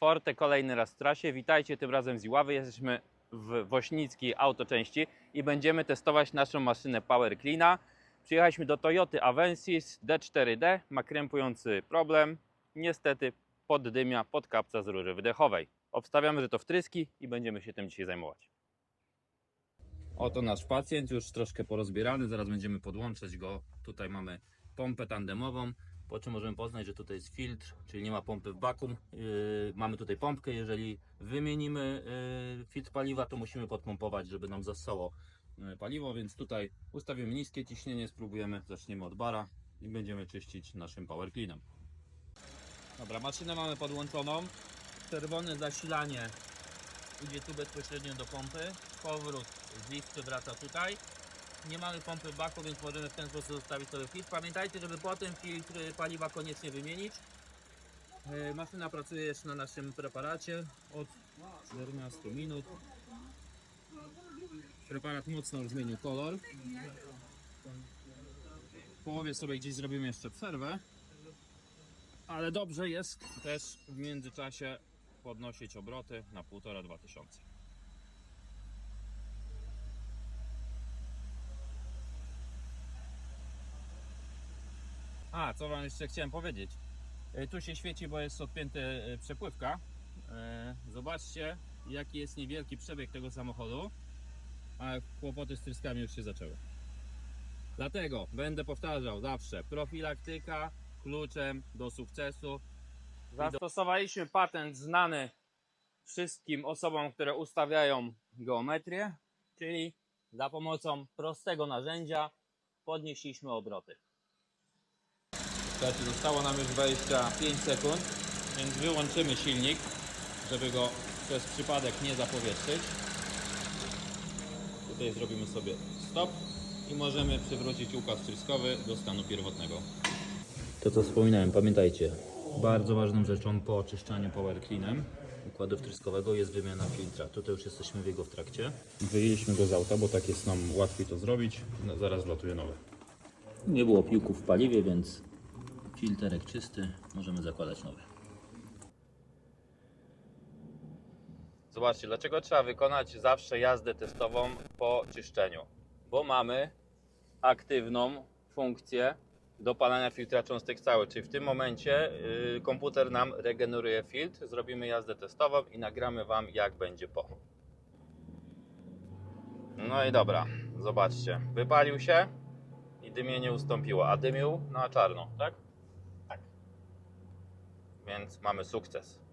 Forte kolejny raz w trasie. Witajcie tym razem z Iławy. Jesteśmy w Wośnickiej Autoczęści i będziemy testować naszą maszynę Power Cleana. Przyjechaliśmy do Toyoty Avensis D4D. Ma krępujący problem. Niestety poddymia pod kapca z rury wydechowej. Obstawiamy, że to wtryski i będziemy się tym dzisiaj zajmować. Oto nasz pacjent, już troszkę porozbierany. Zaraz będziemy podłączać go. Tutaj mamy pompę tandemową, po czym możemy poznać, że tutaj jest filtr, czyli nie ma pompy w baku. Yy, mamy tutaj pompkę. Jeżeli wymienimy yy, filtr paliwa, to musimy podpompować, żeby nam zassało yy, paliwo, więc tutaj ustawimy niskie ciśnienie, spróbujemy, zaczniemy od bara i będziemy czyścić naszym power cleanem. Dobra, maszynę mamy podłączoną. Czerwone zasilanie idzie tu bezpośrednio do pompy. Powrót z liftu wraca tutaj. Nie mamy pompy baku, więc możemy w ten sposób zostawić sobie filtr. Pamiętajcie, żeby potem filtr paliwa koniecznie wymienić. E, Maszyna pracuje jeszcze na naszym preparacie od 14 minut. Preparat mocno zmienił kolor. W połowie sobie gdzieś zrobimy jeszcze przerwę. Ale dobrze jest też w międzyczasie podnosić obroty na 1,5-2 tysiące. A, co Wam jeszcze chciałem powiedzieć. E, Tu się świeci, bo jest odpięty e, przepływka. E, Zobaczcie, jaki jest niewielki przebieg tego samochodu, a kłopoty z tryskami już się zaczęły. Dlatego będę powtarzał zawsze, profilaktyka kluczem do sukcesu. Zastosowaliśmy patent znany wszystkim osobom, które ustawiają geometrię, czyli za pomocą prostego narzędzia podnieśliśmy obroty. Słuchajcie, zostało nam już 25 sekund, więc wyłączymy silnik, żeby go przez przypadek nie zapowietrzyć. Tutaj zrobimy sobie stop i możemy przywrócić układ wtryskowy do stanu pierwotnego. To co wspominałem, pamiętajcie, bardzo ważną rzeczą po oczyszczaniu power cleanem układu wtryskowego jest wymiana filtra. Tutaj już jesteśmy w jego w trakcie. Wyjęliśmy go z auta, bo tak jest nam łatwiej to zrobić. No, zaraz wlatuje nowy. Nie było piłków w paliwie, więc filterek czysty, możemy zakładać nowy. Zobaczcie, dlaczego trzeba wykonać zawsze jazdę testową po czyszczeniu? Bo mamy aktywną funkcję dopalania filtra cząstek całych, czyli w tym momencie yy, komputer nam regeneruje filtr, zrobimy jazdę testową i nagramy Wam jak będzie po. No i dobra, zobaczcie, wypalił się i dymienie ustąpiło, a dymił na czarno? Tak. Więc mamy sukces.